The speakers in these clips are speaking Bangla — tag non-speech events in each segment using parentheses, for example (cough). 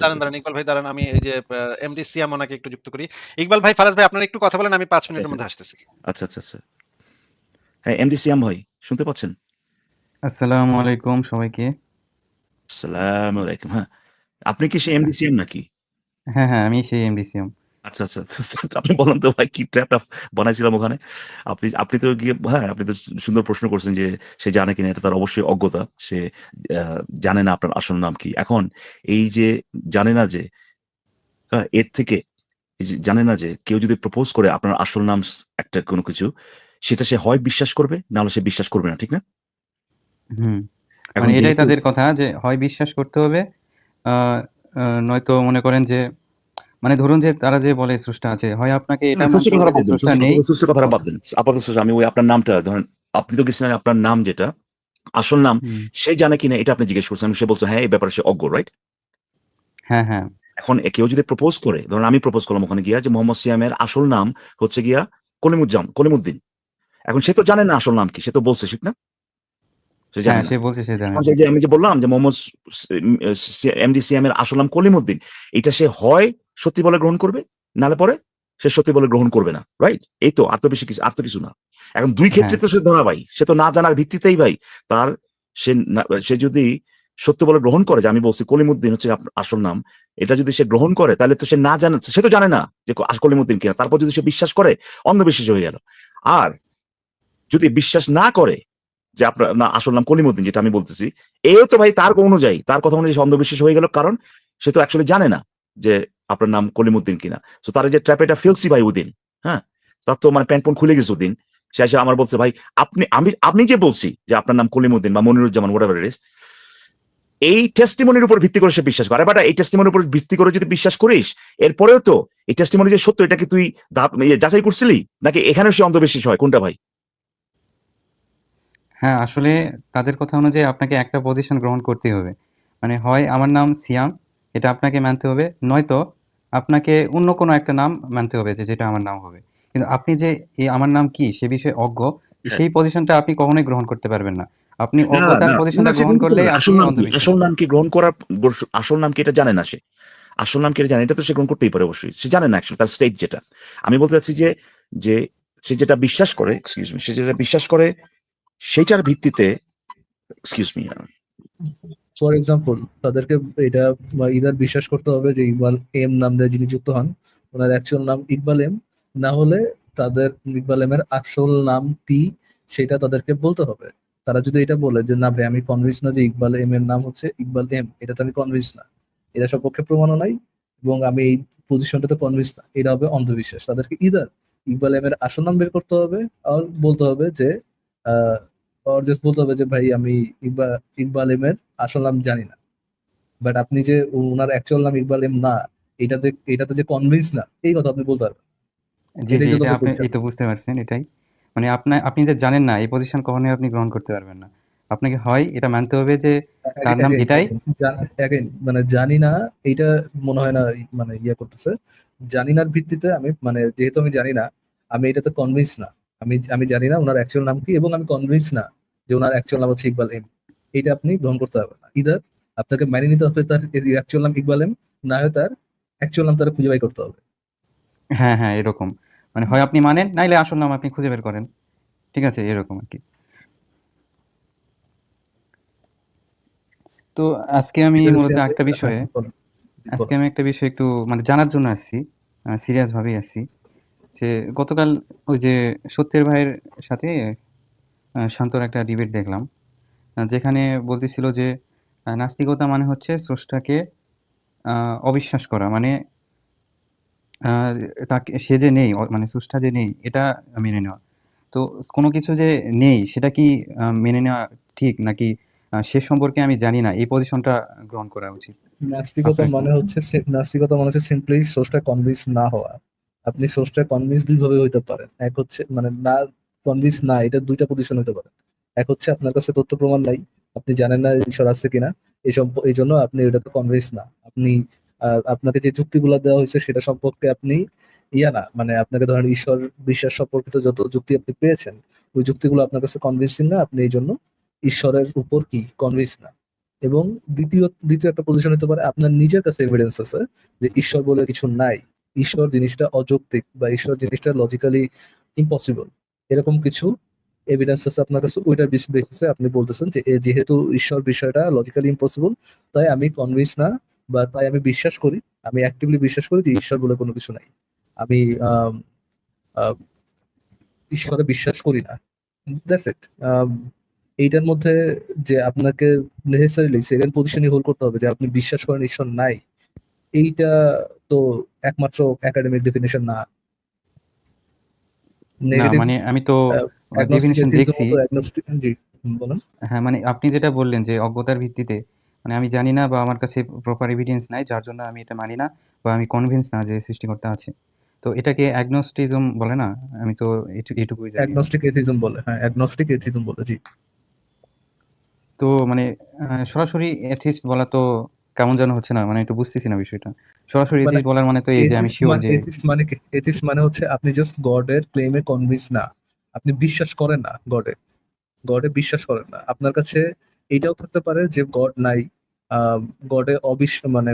দাঁড়ান, দাঁড়ান ইকবাল ভাই দাঁড়ান। আমি এই যে এমডি সিয়াম ওনাকে একটু যুক্ত করি। ইকবাল ভাই, ফারাজ ভাই আপনারা একটু কথা বলেন। আমি পাঁচ মিনিটের মধ্যে আসতেছি। আচ্ছা, আচ্ছা, আচ্ছা। হ্যাঁ, এমডি সিয়াম ভাই শুনতে পাচ্ছেন? আসসালামু আলাইকুম সবাইকে। আসসালামু আলাইকুম। হ্যাঁ। আপনি কি সেই এমডি সিয়াম নাকি? হ্যাঁ, হ্যাঁ, আমি সেই এমডি সিয়াম। আচ্ছা, আচ্ছা। (laughs) আপনি বলেন তো ভাই কি ট্র্যাপটা বানাইছিলাম ওখানে? আপনি আপনি তো গিয়ে হ্যাঁ, আপনি তো সুন্দর প্রশ্ন করছেন যে সে জানে কিনা এটা তার অবশ্যই অজ্ঞতা। সে জানে না আপনার আসল নাম কি। এখন এই যে জানে না যে এর থেকে জানে না যে কেউ যদি প্রপোজ করে আপনার আসল নাম একটা কোনো কিছু সেটা সে হয় বিশ্বাস করবে, না হলে সে বিশ্বাস করবে না। ঠিক না? হুম। এখন মানে এটাই তাদের কথা যে হয় বিশ্বাস করতে হবে নয়তো মনে করেন যে মানে ধরুন যে তারা যে বলে স্রষ্টা আছে, হয় আপনাকে এটা। স্রষ্টা নেই স্রষ্টার কথাটা বাদ দেন। আপাতত স্রষ্টা আমি ওই আপনার নামটা ধরেন আপনি তো গেছিলেন আপনার নাম যেটা আসল নাম সে জানে কিনা এটা আপনি জিজ্ঞেস করছেন। সে বলছে হ্যাঁ, এই ব্যাপারে সে অজ্ঞ, রাইট? হ্যাঁ, হ্যাঁ। এখন কেউ যদি প্রপোজ করে, ধরুন আমি প্রপোজ করলাম ওখানে গিয়া যে মোহাম্মদ সিয়ামের আসল নাম হচ্ছে গিয়া কলিমুজ্জাম কলিমুদ্দিন। এখন সে তো জানে না আসল নাম কি। সে তো বলছে, ঠিক না? আমি যে বললাম যে মোহাম্মদ এমডি সিয়ামের আসল নাম কলিমুদ্দিন। এটা সে হয় সত্যি বলে গ্রহণ করবে, নাহলে পরে সে সত্যি বলে গ্রহণ করবে না। রাইট? এই তো আর তো বেশি কিছু আর তো কিছু না। এখন ২ ক্ষেত্রে হ্যাঁ। তো সে ধরা ভাই। সে তো না জানার ভিত্তিতেই ভাই তার সে সে যদি সত্য বলে গ্রহণ করে যে আমি বলছি কলিমুদ্দিন হচ্ছে আসল নাম। এটা যদি সে গ্রহণ করে তাহলে তো সে না জানে সে তো জানে না যে কলিমুদ্দিন কিনা। তারপর যদি সে বিশ্বাস করে অন্ধবিশ্বাসী হয়ে গেল। আর যদি বিশ্বাস না করে যে আপনার না আসল নাম কলিমুদ্দিন যেটা আমি বলতেছি, এও তো ভাই তার অনুযায়ী তার কথা অনুযায়ী অন্ধবিশ্বাস হয়ে গেল। কারণ সে তো অ্যাকচুয়ালি জানে না যে আপনার নাম কলিমুদ্দিন কিনা। সো তার যে ট্র্যাপ এটা ফেলছি ভাই ওদিন। হ্যাঁ? তার তো মানে প্যান্ট-পন খুলে গেছে ওদিন। সে এসে আমার বলছে ভাই আপনি আমি আপনি যে বলছি যে আপনার নাম কলিমুদ্দিন বা মনিরুজ্জামান হোয়াটএভার ইট ইস এই টেস্টিমনির উপর ভিত্তি করে সে বিশ্বাস করে। বেটা এই টেস্টিমনির উপর ভিত্তি করে যদি বিশ্বাস করিস, এরপরেও তো এই টেস্টিমনি যে সত্য এটা কি তুই ইয়ে যাচাই করছিলি? নাকি এখানেও সে অন্ধবিশ্বাস হয়? কোনটা ভাই? হ্যাঁ, আসলে তাদের কথা অনুযায়ী আপনাকে একটা পজিশন গ্রহণ করতে হবে। মানে হয় আমার নাম সিয়াম, এটা আপনাকে মানতে হবে। নয়তো আপনাকে অন্য কোনো একটা নাম মানতে হবে যে যেটা আমার নাম হবে। কিন্তু আপনি যে এই আমার নাম কি সে বিষয়ে অজ্ঞ। সেই পজিশনটা আপনি কখনোই গ্রহণ করতে পারবেন না। আপনি অজ্ঞতার পজিশনটা গ্রহণ। আপনি আসল নাম কি? আসল নাম কি গ্রহণ করার আসল নাম কি এটা জানে না সে। আসল নাম কি এটা জানে এটা তো সে গ্রহণ করতেই পারে অবশ্যই। সে জানে না অ্যাকচুয়ালি তার স্টেট যেটা। আমি বলতে চাচ্ছি যে, যে সে যেটা বিশ্বাস করে এক্সকিউজ মি সে যেটা বিশ্বাস করে সেইটার ভিত্তিতে এক্সকিউজ মি ফর এক্সাম্পল তাদেরকে এটা ইদার বিশ্বাস করতে হবে যে ইকবাল এম নাম দিয়ে যিনি যুক্ত হন, ওনার অ্যাকচুয়াল নাম ইকবাল এম। না হলে তাদের ইকবাল এমের আসল নামটি সেটা তাদেরকে বলতে হবে। তারা যদি এটা বলে যে না ভাই আমি কনভিন্স না যে ইকবাল এম এর নাম হচ্ছে ইকবাল এম। এটাতে আমি কনভিন্স না। এটা সপক্ষে প্রমাণও নাই এবং আমি এই পজিশনটাতে কনভিন্স না। এটা হবে অন্ধবিশ্বাস। তাদেরকে ইদার ইকবাল এম এর আসল নাম বের করতে হবে আর বলতে হবে যে জাস্ট বলতে হবে যে ভাই আমি ইকবা ইকবাল এম এর আসল নাম জানি না। বাট আপনি যে উনার অ্যাকচুয়াল নাম ইকবাল এম না, এটাতে এটাতে যে কনভিন্স না এই কথা আপনি বলতে পারবেন। জি, জি, এটা আপনি। এই তো বুঝতে পারছেন এটাই। মানে আপনা আপনি যে জানেন না এই পজিশন কখনোই আপনি গ্রহণ করতে পারবেন না। আপনাকে হয় এটা মানতে হবে যে তার নাম এটাই মানে জানি না এইটা মনে হয় না মানে ইয়ে করতেছে। জানি নার ভিত্তিতে আমি মানে যেহেতু আমি জানি না, আমি এটাতে কনভিন্স না। আমি আমি জানি না উনার অ্যাকচুয়াল নাম কি এবং আমি কনভিন্স না যে উনার অ্যাকচুয়াল নাম হচ্ছে ইকবাল এম। এইটা আপনি গ্রহণ করতে পারবেন না। ইদার আপনাকে মেনে নিতে হবে তার অ্যাকচুয়াল নাম ইকবাল এম, না হয় তার অ্যাকচুয়াল নাম তারা খুঁজে বাই করতে হবে। হ্যাঁ, হ্যাঁ, এরকম। মানে হয় আপনি মানেন, নাইলে আসল নাম আপনি খুঁজে বের করেন। ঠিক আছে? এরকম আরকি। তো আজকে আমি মূলত একটা বিষয়ে আজকে আমি একটা বিষয় একটু মানে জানার জন্য আসছি। সিরিয়াস ভাবেই আসছি। যে গতকাল ওই যে সত্যের ভাইয়ের সাথে শান্তর একটা ডিবেট দেখলাম। যেখানে বলতেছিল যে নাস্তিকতা মানে হচ্ছে স্রষ্টাকে অবিশ্বাস করা। মানে তাকে সে যে নেই মানে স্রষ্টা যে নেই এটা মেনে নেওয়া। তো কোনো কিছু যে নেই সেটা কি মেনে নেওয়া ঠিক নাকি সে সম্পর্কে আমি জানি না এই পজিশনটা গ্রহণ করা উচিত? নাস্তিকতা মানে হচ্ছে নাস্তিকতা মানে হচ্ছে সিম্পলি স্রষ্টা কনভিন্স না হওয়া। আপনি স্রষ্টা কনভিন্স ২ ভাবে হইতে পারেন। এক হচ্ছে মানে না কনভিন্স না এটা ২ টা পজিশন হইতে পারে। এক হচ্ছে আপনার কাছে তথ্য প্রমাণ নাই। আপনি জানেন না ঈশ্বর আছে কিনা। এই সম্প এইজন্য আপনি ওইটাতে কনভিন্স না। আপনি আপনাকে যে যুক্তিগুলা দেওয়া হয়েছে সেটা সম্পর্কে আপনি ইয়া না মানে আপনাকে ধরেন ঈশ্বর বিশ্বাস সম্পর্কিত যত যুক্তি আপনি পেয়েছেন, ওই যুক্তিগুলো আপনার কাছে কনভিন্সিং না। আপনি এই জন্য ঈশ্বরের উপর কি কনভিন্স না। এবং দ্বিতীয় দ্বিতীয় একটা পজিশন হতে পারে আপনার নিজের কাছে এভিডেন্স আছে যে ঈশ্বর বলে কিছু নাই ঈশ্বর জিনিসটা অযৌক্তিক বা ঈশ্বর জিনিসটা লজিক্যালি ইম্পসিবল এরকম কিছু এভিডেন্স আছে আপনার কাছে? ওইটার বেসিসে আপনি বলতেছেন যে যেহেতু ঈশ্বর বিষয়টা লজিক্যালি ইম্পসিবল তাই আমি কনভিন্স না বা তাই আমি বিশ্বাস করি, আমি অ্যাক্টিভলি বিশ্বাস করি যে ঈশ্বর বলে কোনো কিছু নাই। আমি ঈশ্বরে বিশ্বাস করি না। দ্যাটস ইট এইটার মধ্যে যে আপনাকে নেসেসারিলি সেকেন্ড পজিশনই হোল্ড করতে হবে যে আপনি বিশ্বাস করেন ঈশ্বর নাই। এইটা তো একমাত্র একাডেমিক ডেফিনেশন না। মানে আমি তো ডেফিনিশন দেখছি। হুম, বলুন। হ্যাঁ মানে আপনি যেটা বললেন যে অজ্ঞতার ভিত্তিতে মানে আমি জানি না বা আমার কাছে প্রপার এভিডেন্স নাই যার জন্য আমি এটা মানি না বা আমি কনভিন্স না যে সৃষ্টিকর্তা আছে। তো এটাকে অ্যাগনোস্টিজম বলে না? আমি তো এটু- এটুকুই জানি। অ্যাগনস্টিক এথিজম বলে হ্যাঁ অ্যাগনস্টিক এথিজম বলে জি। তো মানে সরাসরি এথিস্ট বলা তো কেমন যেন হচ্ছে না মানে একটু বুঝতেছি না বিষয়টা। সরাসরি মানে এথিস্ট বলার মানে তো এই যে আমি শিওর মানে যে এথিস্ট মানে কি? এথিস্ট মানে হচ্ছে আপনি জাস্ট গডের ক্লেমে কনভিন্স না। আপনি বিশ্বাস করেন না গডে গডে বিশ্বাস করেন না। আপনার কাছে এটাও থাকতে পারে যে গড নাই গডে অবিশ্ব মানে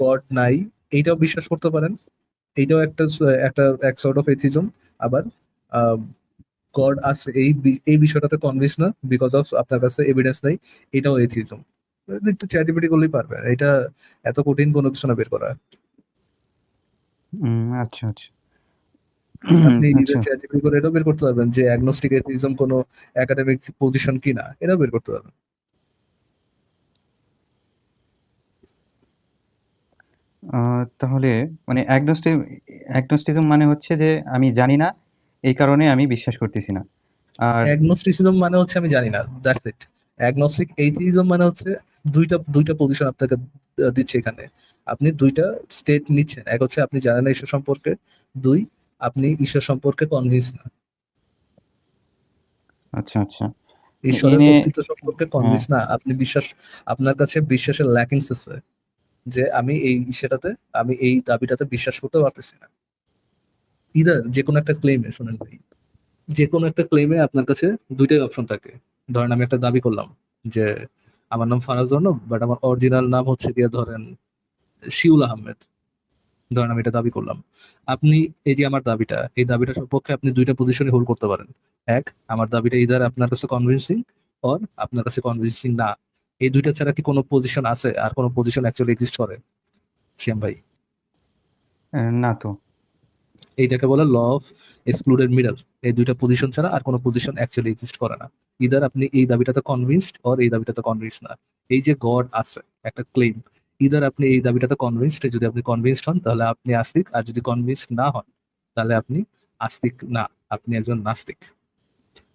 গড নাই এইটাও বিশ্বাস করতে পারেন। এইটাও একটা একটা এক সর্ট অফ এথিজম আবার গড আছে এই এই বিষয়টাতে কনভিন্স না বিকজ অফ আপনার কাছে এভিডেন্স নাই এটাও এথিজম একটু চ্যাটিপিটি করলেই পারবেন এটা এত কঠিন কোনো কিছু না বের করা। আচ্ছা আচ্ছা। আপনি নিজের আচ্ছা। চ্যাটিপিটি করে এটাও বের করতে পারবেন যে অ্যাগনস্টিক এথিজম কোনো একাডেমিক পজিশন কিনা এটাও বের করতে পারবেন। তাহলে মানে অ্যাগনোস্টি অ্যাগনোস্টিজম মানে হচ্ছে যে আমি জানি না এই কারণে আমি বিশ্বাস করতেছি না। আর অ্যাগনস্টিসিজম মানে হচ্ছে আমি জানি না দ্যাটস ইট অ্যাগনস্টিক এইথিজম মানে হচ্ছে দুইটা দুইটা পজিশন আপনাকে দিচ্ছে এখানে। আপনি দুইটা স্টেট নিচ্ছেন। এক হচ্ছে আপনি জানেন না ঈশ্বর সম্পর্কে। দুই আপনি ঈশ্বর সম্পর্কে কনভিন্স না। আচ্ছা আচ্ছা। ঈশ্বরের অস্তিত্ব সম্পর্কে কনভিন্স না। আপনি বিশ্বাস আপনার কাছে বিশ্বাসের ল্যাকিংস আছে যে আমি এই সেটাতে আমি এই দাবিটাতে বিশ্বাস করতে পারতেছি না। ইদার যে কোনো একটা ক্লেমে শোনেন ভাই। যে কোনো একটা ক্লেমে আপনার কাছে দুইটাই অপশন থাকে। ধরেন আমি একটা দাবি করলাম যে আমার নাম ফারাজ অর্ণব বাট আমার অরিজিনাল নাম হচ্ছে গিয়ে ধরেন শিউল আহমেদ। ধরেন আমি এটা দাবি করলাম। আপনি এই যে আমার দাবিটা এই দাবিটা সপক্ষে আপনি দুইটা পজিশনে হোল্ড করতে পারেন। এক আমার দাবিটা ইদার আপনার কাছে কনভিন্সিং অর আপনার কাছে কনভিন্সিং না। এই দুইটা ছাড়া কি কোনো পজিশন আছে? আর কোনো পজিশন অ্যাকচুয়ালি এক্সিস্ট করে? সিএম ভাই। না তো। এইটাকে বলে ল অফ এক্সক্লুডেড মিডল এই দুইটা পজিশন ছাড়া আর কোনো পজিশন অ্যাকচুয়ালি এক্সিস্ট করে না। ইদার আপনি এই দাবিটাতে কনভিন্সড অর এই দাবিটাতে কনভিন্স না। এই যে গড আছে, একটা ক্লেম ইদার আপনি এই দাবিটাতে কনভিন্সড যদি আপনি কনভিন্সড হন, তাহলে আপনি আস্তিক, আর যদি কনভিন্সড না হন, তাহলে আপনি আস্তিক না, আপনি একজন নাস্তিক।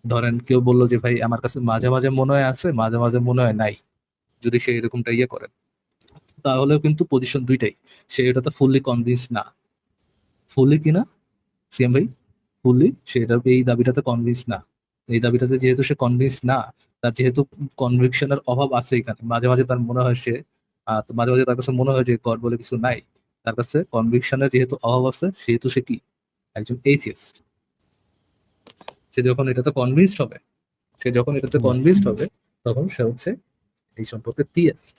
ধরেন কেউ বলল যে, ভাই, আমার কাছে মাঝে মাঝে মনে হয় আছে, মাঝে মাঝে মনে হয় নাই। যদি সে এরকমটা ইয়ে করে, তাহলেও কিন্তু পজিশন দুইটাই। সে এটাতে ফুললি কনভিন্স না। ফুললি কিনা সিএম ভাই ফুললি সে এই দাবিটাতে কনভিন্স না। এই দাবিটাতে যেহেতু সে কনভিন্স না তার যেহেতু কনভিকশনের অভাব আছে এখানে মাঝে মাঝে তার মনে হয় সে মাঝে মাঝে তার কাছে মনে হয় যে গড বলে কিছু নাই তার কাছে কনভিকশনের যেহেতু অভাব আছে সেহেতু সে কি? একজন এইথিস্ট সে যখন এটাতে কনভিন্সড হবে সে যখন এটাতে কনভিন্সড হবে তখন সে হচ্ছে এই সম্পর্কে থিয়েস্ট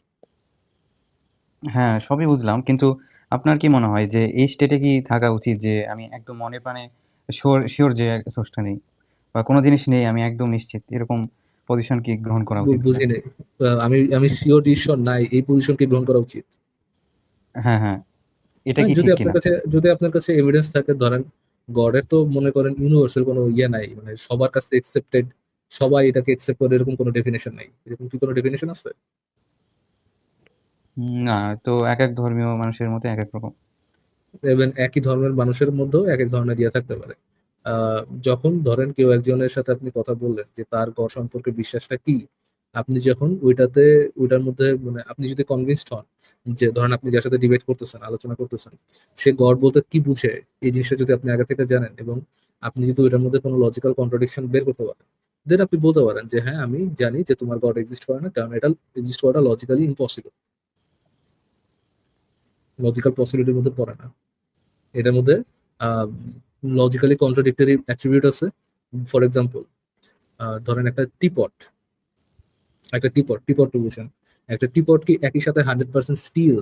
হ্যাঁ সবই বুঝলাম কিন্তু আপনার কি মনে হয় যে এই স্টেটে কি থাকা উচিত যে আমি একদম মনে প্রাণে শিওর শিওর যে সোর্সটা নেই? বা কোনো জিনিস নেই আমি একদম নিশ্চিত এরকম পজিশন কি গ্রহণ করা উচিত? বুঝি নেই। আমি আমি শিওর ঈশ্বর নাই এই পজিশনকে গ্রহণ করা উচিত? হ্যাঁ হ্যাঁ। এটা হ্যাঁ, কি যদি ঠিক আপনার কাছে যদি আপনার কাছে এভিডেন্স থাকে ধরেন গডের তো মনে করেন ইউনিভার্সাল কোনো ইয়ে নাই মানে সবার কাছে একসেপ্টেড সবাই এটাকে একসেপ্ট করে এরকম কোনো ডেফিনেশন নাই। এরকম কি কোনো ডেফিনেশন আছে? না তো এক এক ধর্মীয় মানুষের মতো এক এক রকম। এবং একই ধর্মের মানুষের মধ্যেও এক এক ধরনের ইয়ে থাকতে পারে। যখন ধরেন কেউ একজনের সাথে আপনি কথা বললেন যে তার গড় সম্পর্কে বিশ্বাসটা কি, আপনি যখন ওইটাতে, ওইটার মধ্যে মানে আপনি যদি কনভিন্সড হন যে ধরেন আপনি যার সাথে ডিবেট করতেছেন, আলোচনা করতেছেন, সে গড বলতে কি বুঝে এই জিনিসটা যদি আপনি আগে থেকে জানেন এবং আপনি যদি ওইটার মধ্যে কোনো লজিক্যাল কন্ট্রাডিকশন বের করতে পারেন দেন আপনি বলতে পারেন যে হ্যাঁ আমি জানি যে তোমার গড এক্সিস্ট করে না, কারণ এটা এক্সিস্ট করাটা লজিক্যালি ইম্পসিবল লজিক্যাল পসিবিলিটির মধ্যে পড়ে না। এটার মধ্যে লজিক্যালি কন্ট্রাডিক্টরি অ্যাট্রিবিউট আছে। ফর এক্সাম্পল ধরেন একটা টিপট একটা টিপট টিপট বুঝেন একটা টিপট কি একই সাথে hundred percent steel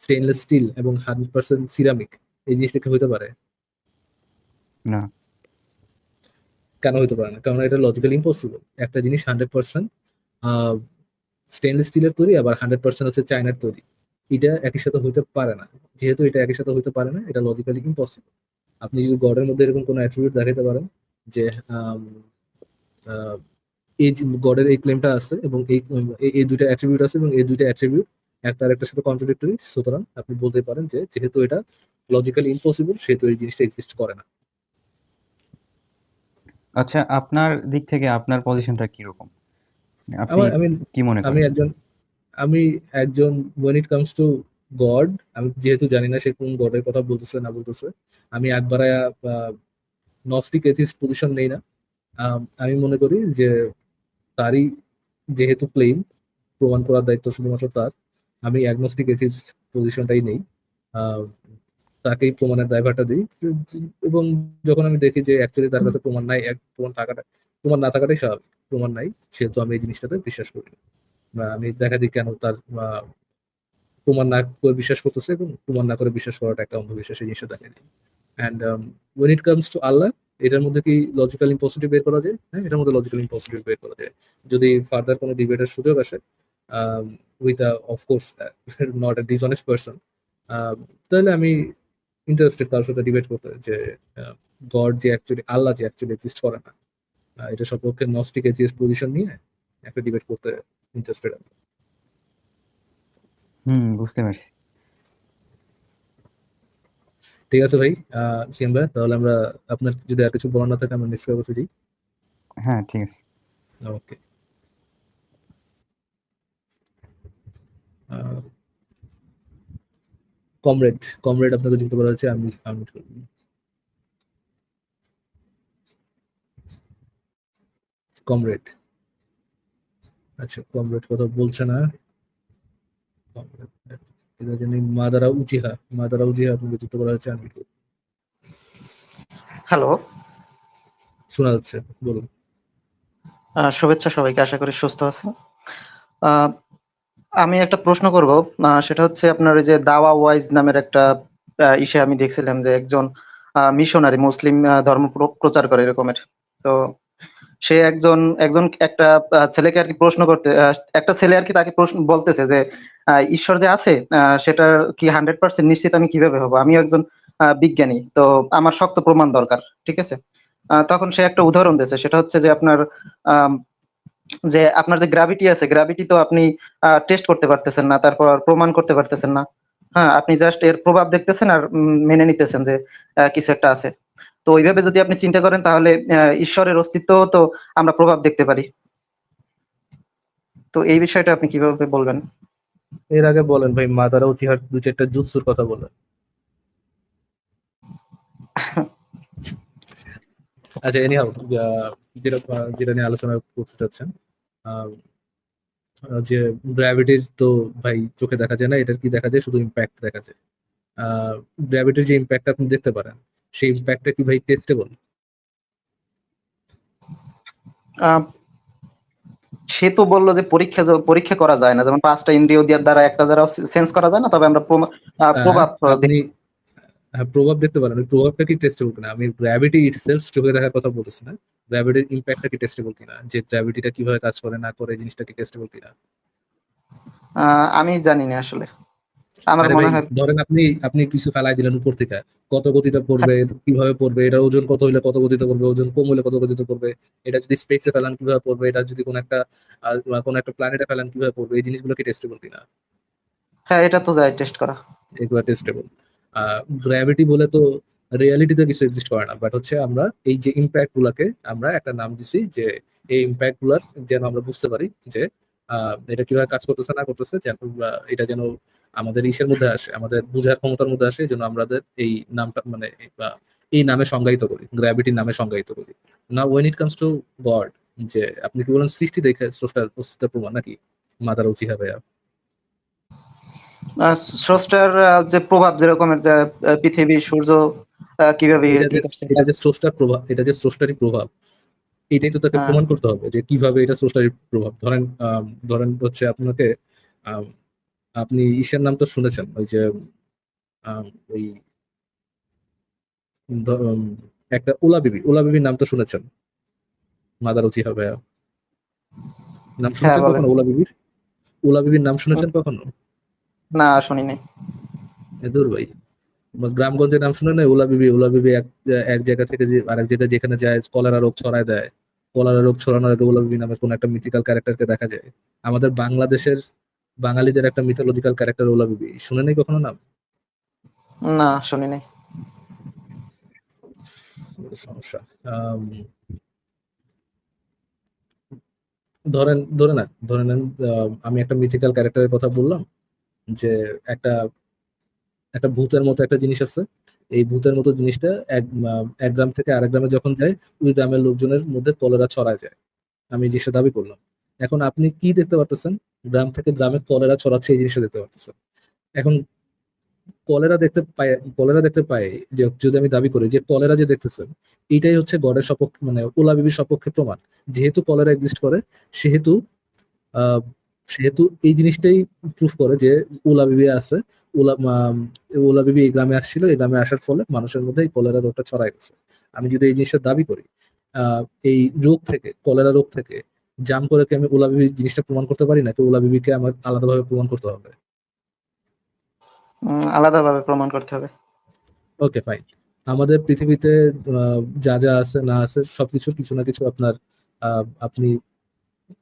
stainless steel এবং হান্ড্রেড পার্সেন্ট সিরামিক এই জিনিসটা কি হতে পারে? না। কেন হইতে পারে না? কারণ এটা লজিক্যালি ইম্পসিবল একটা জিনিস হান্ড্রেড পার্সেন্ট স্টেনলেস স্টিলের তৈরি আবার হান্ড্রেড পার্সেন্ট হচ্ছে চায়নার তৈরি। এটা একই সাথে হইতে পারে না। যেহেতু এটা একই সাথে হইতে পারে না এটা লজিক্যালি ইম্পসিবল আপনি যদি গডের মধ্যে এরকম কোনো অ্যাট্রিবিউট দেখাতে পারেন যে এই গডের এই ক্লেমটা আছে এবং এই এই- দুইটা অ্যাট্রিবিউট আছে এবং এই দুইটা অ্যাট্রিবিউট একটা আরেকটার সাথে কন্ট্রাডিক্টরি সুতরাং আপনি বলতে পারেন যে যেহেতু এটা লজিক্যালি ইম্পসিবল সেহেতু এই জিনিসটা এক্সিস্ট করে না। আচ্ছা আপনার দিক থেকে আপনার পজিশনটা কীরকম? আপনি আমার আমি কি মনে করেন? আমি একজন আমি একজন when it comes to God আমি যেহেতু জানি না সে কোন গডের কথা বলতেছে না বলতেছে আমি একবার নস্টিক এথিস্ট পজিশন নেই না। আম, মনে করি যে তারই যেহেতু ক্লেম প্রমাণ করার দায়িত্ব শুধুমাত্র তার আমি অ্যাগনস্টিক এথিস্ট পজিশনটাই নেই। তাকেই প্রমাণের দায়ভারটা দিই। এবং যখন আমি দেখি যে অ্যাকচুয়ালি তার কাছে প্রমাণ নাই এক প্রমাণ থাকাটা প্রমাণ না থাকাটাই স্বাভাবিক। প্রমাণ নাই সেহেতু আমি এই জিনিসটাতে বিশ্বাস করি আমি দেখা দিই কেন তার প্রমাণ না করে বিশ্বাস করতেছে এবং প্রমাণ না করে বিশ্বাস করাটা একটা অন্ধবিশ্বাস এই জিনিসটা দেখা দিই and when it comes to Allah, এটার মধ্যে কি লজিক্যাল ইম্পসিটিভ বের করা যায়? হ্যাঁ এটার মধ্যে লজিক্যাল ইম্পসিটিভ বের করা যায়। যদি ফার্দার কোনো ডিবেটের সুযোগ আসে with a of course not a dishonest person তাহলে আমি ইন্টারেস্টেড কারোর সাথে ডিবেট করতে যে গড যে অ্যাকচুয়ালি আল্লাহ যে অ্যাকচুয়ালি এক্সিস্ট করে না। এটা সপক্ষে নস্টিক এজিএস পজিশন নিয়ে একটা ডিবেট করতে ইন্টারেস্টেড আমি। হুম বুঝতে পারছি। ঠিক আছে ভাই সিএম ভাই তাহলে আমরা আপনার যদি আর কিছু বলার না থাকে আমরা নেক্সট অবস্থা যাই। হ্যাঁ ঠিক আছে। ওকে। কমরেড কমরেড আপনাকে যুক্ত করা হয়েছে আমি আমি কমরেড। আচ্ছা কমরেড কথা বলছে না। ঠিক আছে মাদারা উচিহা মাদারা উচিহা আপনাকে যুক্ত করা হয়েছে আমি। হ্যালো। শোনা যাচ্ছে বলুন। শুভেচ্ছা সবাইকে আশা করি সুস্থ আছেন। আমি একটা প্রশ্ন করব সেটা হচ্ছে আপনার ওই যে দাওয়া ওয়াইজ নামের একটা ইসে আমি দেখছিলাম যে একজন মিশনারি মুসলিম ধর্ম প্র- প্রচার করে এরকমের। তো সে একজন একজন একটা ছেলেকে আর কি প্রশ্ন করতে একটা ছেলে আর কি তাকে প্রশ্ন বলতেছে যে ঈশ্বর যে আছে সেটার কি হান্ড্রেড পার্সেন্ট নিশ্চিত আমি কীভাবে হব? আমিও একজন বিজ্ঞানী, তো আমার শক্ত প্রমাণ দরকার, ঠিক আছে? তখন সে একটা উদাহরণ দিয়েছে, সেটা হচ্ছে যে আপনার যে আপনার যে গ্র্যাভিটি আছে গ্র্যাভিটি তো আপনি টেস্ট করতে পারতেছেন না, তারপর প্রমাণ করতে পারতেছেন না। হ্যাঁ আপনি জাস্ট এর প্রভাব দেখতেছেন আর মেনে নিতেছেন যে কিছু একটা আছে। তো ওইভাবে যদি আপনি চিন্তা করেন, তাহলে ঈশ্বরের অস্তিত্ব তো আমরা প্রভাব দেখতে পারি। তো এই বিষয়টা আপনি কীভাবে বলবেন? এর আগে বলেন ভাই, মাদারা উচিহার দু চারটা জুৎসুর কথা বলেন। আচ্ছা এনিহাউ যেটা যেটা নিয়ে আলোচনা করতে চাচ্ছেন যে গ্র্যাভিটির তো ভাই চোখে দেখা যায় না, এটার কি দেখা যায়? শুধু ইম্প্যাক্ট দেখা যায়। গ্র্যাভিটির যে ইম্প্যাক্ট আপনি দেখতে পারেন, সেই ইম্প্যাক্টটা কি ভাই টেস্টেবল সে তো বলল যে পরীক্ষা পরীক্ষা করা যায় না। যেমন পাঁচটা ইন্দ্রিয় দিয়ার দ্বারা একটা দ্বারা সেন্স করা যায় না তবে আমরা প্রমা- প্রভাব হ্যাঁ, প্রভাব দেখতে পারেন। প্রভাবটা কি টেস্টেবল কিনা আমি গ্র্যাভিটি ইটসেলফ চোখে দেখার কথা বলতেছি না। গ্র্যাভিটির ইম্প্যাক্টটা কি টেস্টেবল কিনা যে গ্র্যাভিটিটা কীভাবে কাজ করে না করে জিনিসটা কি টেস্টেবল কিনা আমি জানি না আসলে। আমার মনে হয় ধরেন আপনি আপনি কিছু ফেলাই দিলেন উপর থেকে। কত গতিতে পড়বে কীভাবে পড়বে এটার ওজন কত হইলে কত গতিতে পড়বে ওজন কম হলে কত গতিতে পড়বে এটা যদি স্পেসে ফেলান কীভাবে পড়বে এটা যদি কোনো একটা কোনো একটা প্ল্যানেটে ফেলান কীভাবে পড়বে এই জিনিসগুলো কি টেস্টেবল কিনা? হ্যাঁ এটা তো যায় টেস্ট করা। এগুলো টেস্টেবল গ্র্যাভিটি বলে তো রিয়ালিটিতে কিছু এক্সিস্ট করে না বাট হচ্ছে আমরা এই যে ইম্প্যাক্ট গুলাকে আমরা একটা নাম দিছি যে এই ইম্প্যাক্টগুলার যেন আমরা বুঝতে পারি যে এটা কীভাবে কাজ করতেছে না করতেছে যেন এটা যেন আমাদের ইসের মধ্যে আসে আমাদের বুঝার ক্ষমতার মধ্যে আসে যেন আমাদের এই নামটা মানে বা এই নামে সংজ্ঞায়িত করি গ্র্যাভিটির নামে সংজ্ঞায়িত করি। না when it comes to God যে আপনি কি বলেন সৃষ্টি দেখে স্রষ্টার অস্তিত্বের প্রমাণ নাকি? মাতার উচিত হবে স্রষ্টার যে প্রভাব যেরকমের যে পৃথিবী সূর্য কীভাবে এটা যে স্রষ্টার প্রভাব এটা যে স্রষ্টারই প্রভাব এটাই তো তাকে হ্যাঁ। প্রমাণ করতে হবে যে কীভাবে এটা স্রষ্টারই প্রভাব। ধরেন ধরেন হচ্ছে আপনাকে আপনি ঈশার নাম তো শুনেছেন ওই যে ওই একটা ওলা বিবি ওলা বিবির নাম তো শুনেছেন? মাদার উচি হবে নাম শুনেছেন কখনো উলা বিবির? ওলা বিবির নাম শুনেছেন কখনো? না শুনি নাই। এ দূর ভাই। গ্রামগঞ্জের নাম শুনে না উলা বিবি ওলা বিবি এক এক জায়গা থেকে যে আরেক জায়গায় যেখানে যায় কলেরা রোগ ছড়ায় দেয়। কলেরা রোগ ছড়ানোর উলা নামের কোন একটা মিথিক্যাল ক্যারেক্টারকে দেখা যায়? আমাদের বাংলাদেশের বাঙালিদের একটা মিথোলজিক্যাল ক্যারেক্টার উলা বিবি শুনে নেই কখনো নাম? না শুনি নাই। সমস্যা। ধরেন ধরে না ধরে নেন আমি একটা মিথিক্যাল ক্যারেক্টারের কথা বললাম যে একটা একটা ভূতের মতো একটা জিনিস আছে। এই ভূতের মতো জিনিসটা এক এক গ্রাম থেকে আরেক গ্রামে যখন যায়, ওই গ্রামের লোকজনের মধ্যে কলেরা ছড়ায় যায়। আমি জিনিসটা দাবি করলাম, এখন আপনি কি দেখতে পারতেছেন? গ্রাম থেকে গ্রামে কলেরা ছড়াচ্ছে এই জিনিসটা দেখতে পারতেছেন। এখন কলেরা দেখতে পায়, কলেরা দেখতে পাই যে যদি আমি দাবি করি যে কলেরা যে দেখতেছেন, এটাই হচ্ছে গডের সপক্ষে মানে ওলা বিবির সপক্ষে প্রমাণ। যেহেতু কলেরা এক্সিস্ট করে, সেহেতু সেহেতু এই জিনিসটাই প্রুফ করে যে ওলা বিবি আছে, ওলা ওলা বিবি এই গ্রামে আসছিল এই গ্রামে আসার ফলে মানুষের মধ্যে এই কলেরা রোগটা ছড়াই গেছে। আমি যদি এই জিনিসটা দাবি করি এই রোগ থেকে কলেরা রোগ থেকে জাম করে কি আমি ওলা বিবি জিনিসটা প্রমাণ করতে পারি নাকি ওলা বিবিকে আমার আলাদাভাবে প্রমাণ করতে হবে? আলাদাভাবে প্রমাণ করতে হবে। Okay fine. আমাদের পৃথিবীতে যা যা আছে না আছে সবকিছু কিছু না কিছু আপনার আপনি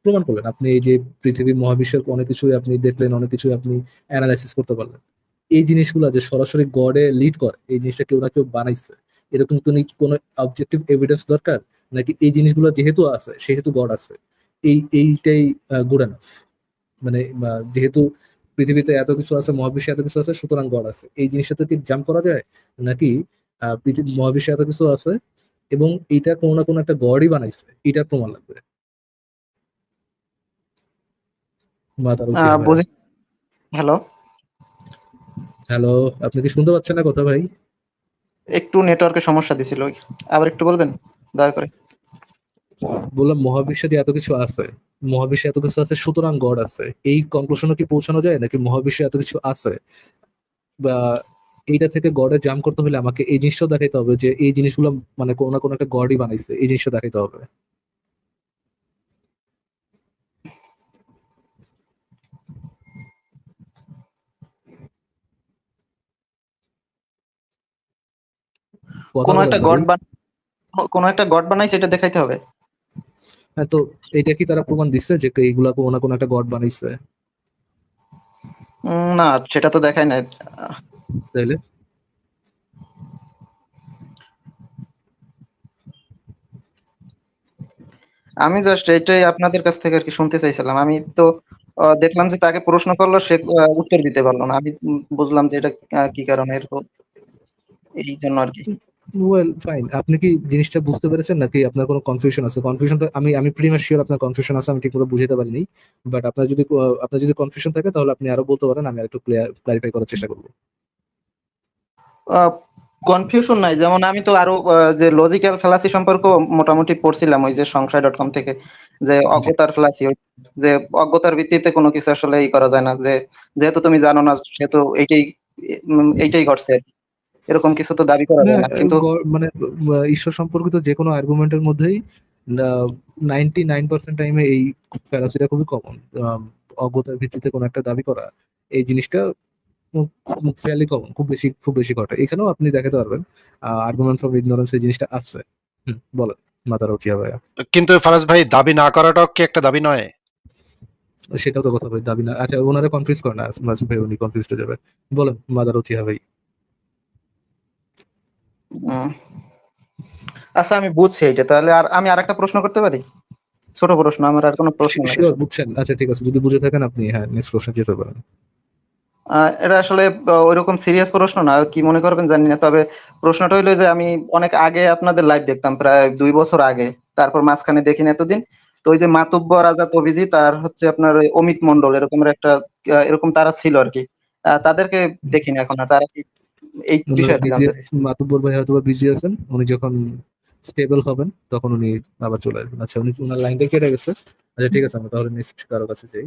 প্রমাণ করলেন। আপনি এই যে পৃথিবী মহাবিশ্বের অনেক কিছুই আপনি দেখলেন অনেক কিছুই আপনি অ্যানালাইসিস করতে পারলেন। এই জিনিসগুলো যে সরাসরি গডে লিড করে এই জিনিসটা কেউ না কেউ বানাইছে। এরকম কোনো কোনো অবজেক্টিভ এভিডেন্স দরকার? নাকি এই জিনিসগুলো যেহেতু আছে সেহেতু গড আছে? এই এইটাই গুড এনাফ মানে যেহেতু পৃথিবীতে এত কিছু আছে মহাবিশ্বে এত কিছু আছে সুতরাং গড আছে। এই জিনিসটাতে কি জাম্প করা যায়? নাকি মহাবিশ্বে এত কিছু আছে এবং এটা কোনো না কোনো একটা গডই বানাইছে এটার প্রমাণ লাগবে। হ্যালো হ্যালো আপনি কি শুনতে পাচ্ছেন না কথা ভাই? একটু নেটওয়ার্কের সমস্যা দিছিল আবার একটু বলবেন? দয়া করে। বললাম মহাবিশ্বে যে এত কিছু আছে। মহাবিশ্বে এত কিছু আছে সুতরাং গড আছে। এই কনক্লুশনে কি পৌঁছানো যায় নাকি মহাবিশ্বে এত কিছু আছে? বা এইটা থেকে গডে জাম করতে হলে আমাকে এই জিনিসটাও দেখাইতে হবে যে এই জিনিসগুলো মানে কোনো না কোনো একটা গডই বানাইছে এই জিনিসটা দেখাইতে হবে। কোনো একটা গড কোনো একটা গড বানাইছে এটা দেখাইতে হবে। হ্যাঁ তো এটা কি তারা প্রমাণ দিচ্ছে যে এইগুলা কোনো না কোনো একটা গড বানাইছে? না সেটা তো দেখায় নাই। তাইলে? আমি জাস্ট এটাই আপনাদের কাছ থেকে আর কি শুনতে চাইছিলাম। আমি তো দেখলাম যে তাকে প্রশ্ন করল সে উত্তর দিতে পারল না। আমি বুঝলাম যে এটা কি কারণে এরকম। এই জন্য আর কি। ওয়েল ফাইন আপনি কি জিনিসটা বুঝতে পেরেছেন নাকি আপনার কোনো কনফিউশন আছে? কনফিউশন আমি আমি শিওর আপনার কনফিউশন আছে আমি ঠিকমতো বুঝাতে পারিনি। বাট আপনার যদি আপনার যদি কনফিউশন থাকে তাহলে আপনি আরও বলতে পারেন আমি আরেকটু ক্লারিফাই করার চেষ্টা করব। কনফিউশন নাই। যেমন আমি তো আরও যে লজিক্যাল ফ্যালাসি সম্পর্ক মোটামুটি পড়ছিলাম ওই যে সংশয় ডট কম থেকে যে অজ্ঞতার ফ্যালাসি যে অজ্ঞতার ভিত্তিতে কোনো কিছু আসলে ই করা যায় না। যে যেহেতু তুমি জানো না সেহেতু এইটাই এইটাই ঘটছে আর কি। এরকম কিছু তো দাবি করা যায় না কিন্তু মানে ঈশ্বর সম্পর্কিত যে কোনো আর্গুমেন্টের মধ্যেই নাইনটি নাইন পার্সেন্ট টাইমে এই ফ্যালাসিটা খুবই কমন অজ্ঞতার ভিত্তিতে কোনো একটা দাবি করা এই জিনিসটা ফেয়ারলি কমন খুব বেশি খুব বেশি ঘটে। এখানেও আপনি দেখাতে পারবেন আর্গুমেন্ট ফ্রম ইগনোরেন্স এই জিনিসটা আছে। হুম, বলেন মাতার উচিয়া ভাইয়া কিন্তু ফারাজ ভাই দাবি না করাটাও কি একটা দাবি নয়? সেটাও তো কথা ভাই দাবি না। আচ্ছা ওনারা কনফিউজ করে না ভাই উনি কনফিউজ হয়ে যাবে। বলেন মাদার উচিয়া ভাই। আচ্ছা আমি বুঝছি এটা তাহলে আর আমি আরেকটা প্রশ্ন করতে পারি? ছোট প্রশ্ন আমার আর কোনো প্রশ্ন শিওর বুঝছেন? আচ্ছা ঠিক আছে যদি বুঝে থাকেন আপনি হ্যাঁ নেক্সট প্রশ্নে যেতে পারেন। এটা আসলে ওইরকম সিরিয়াস প্রশ্ন না কি মনে করবেন জানি না তবে প্রশ্নটা হইল যে আমি অনেক আগে আপনাদের লাইভ দেখতাম প্রায় দুই বছর আগে। তারপর মাঝখানে দেখিনি এতদিন। তো ওই যে মাতুব্বর আজাদ অভিজিৎ আর হচ্ছে আপনার ওই অমিত মন্ডল এরকম একটা এরকম তারা ছিল আর কি। তাদেরকে দেখিনি এখন আর তারা কি এই বিষয়ে আর কি জানতে চাইছি। মাতুব্বর ভাই হয়তো বিজি আছেন উনি যখন স্টেবল হবেন তখন উনি আবার চলে আসবেন। আচ্ছা উনি ওনার লাইনটা কেটে গেছে। আচ্ছা ঠিক আছে আমরা তাহলে নেক্সট কারও কাছে যাই।